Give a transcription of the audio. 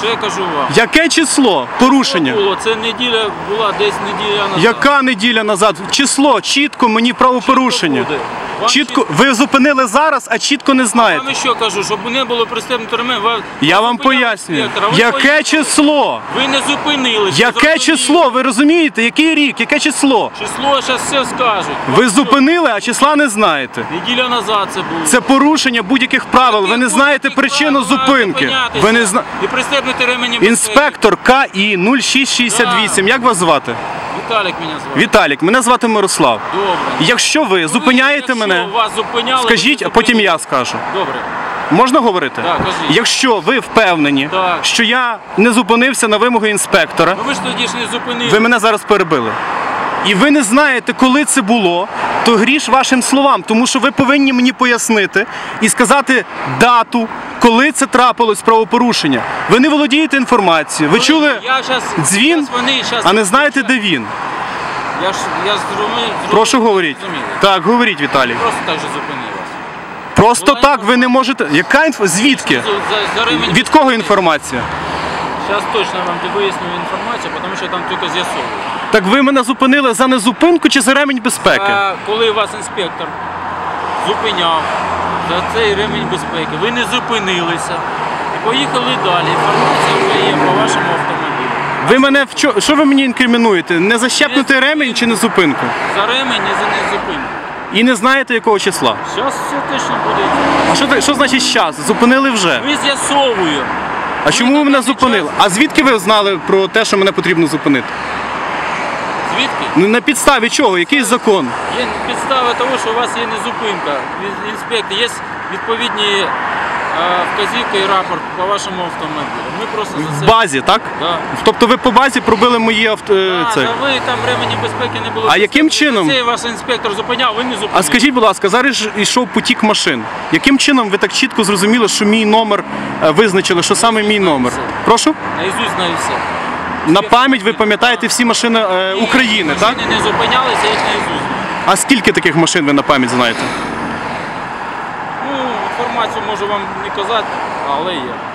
Що я кажу вам? Яке число порушення? Було, це неділя була десь неділя назад. Яка неділя назад? Число, чітко мені правопорушення. буде. Чітко, ви зупинили зараз, а чітко не Я знаєте. вам що кажу, щоб не було пристебнуто ремень, Я вам зупиняли пояснюю. інспектора, ви Яке число? Ви не зупинилися. Яке число? Ви розумієте? Який рік? Яке число? Число зараз все скажуть. Ви зупинили, а числа не знаєте. Неділя назад це було. Це порушення будь-яких правил. Ви не знаєте причину зупинки. Ви не зна... І пристебнути ремені безпеки. Інспектор КІ 0668. Як вас звати? Віталік мене звати. Віталік, мене звати Мирослав. Добре. Якщо ви зупиняєте якщо мене, вас зупиняли, скажіть, а потім я скажу. Добре. Можна говорити? Так, кажіть. Якщо ви впевнені, Так. що я не зупинився на вимоги інспектора, Ну ви ж тоді ж не зупинили. ви мене зараз перебили. І ви не знаєте, коли це було, то гріш вашим словам, тому що ви повинні мені пояснити і сказати дату, коли це трапилось правопорушення. Ви не володієте інформацією. Ви чули я щас, дзвін, щас вони, щас а не знаєте, де він. Я ж я зрозумів. Прошу говоріть. Так, говоріть, Віталій. Просто так же зупинив вас. Просто Була так ви не можете. Яка інф... Звідки? Від кого інформація? Зараз точно вам виясню інформацію, тому що там тільки з'ясовую. Так ви мене зупинили за незупинку чи за ремінь безпеки? А коли вас інспектор зупиняв за цей ремень безпеки, ви не зупинилися і поїхали далі. Інформація вже є по вашому автомобілю. Ви мене в чо... що ви мені інкримінуєте? Не защепнути ремінь чи не зупинку? За ремень і за незупинку. І не знаєте якого числа. Зараз все точно буде. А що, ти- що значить щас? Зупинили вже. Ми з'ясовую. А чому ви мене зупинили? А звідки ви знали про те, що мене потрібно зупинити? Звідки? Ну на підставі чого? Який закон? Є підстава того, що у вас є незупинка. зупинка. Інспектор, є відповідні вказівки і рапорт по вашому автомобілю. Ми просто за це... В базі, так? Да. Тобто ви по базі пробили мої авто. е, А, це. ви там ремені безпеки не було. А яким чином? Цей ваш інспектор зупиняв, ви не зупиняли. А скажіть, будь ласка, зараз ж йшов потік машин. Яким чином ви так чітко зрозуміли, що мій номер е, визначили, що саме мій номер? Прошу? Наізусть знаю все. На пам'ять ви пам'ятаєте всі машини е, України, так? Машини не зупинялися, їх наізусть знаю. А скільки таких машин ви на пам'ять знаєте? Інформацію можу вам не казати, але є.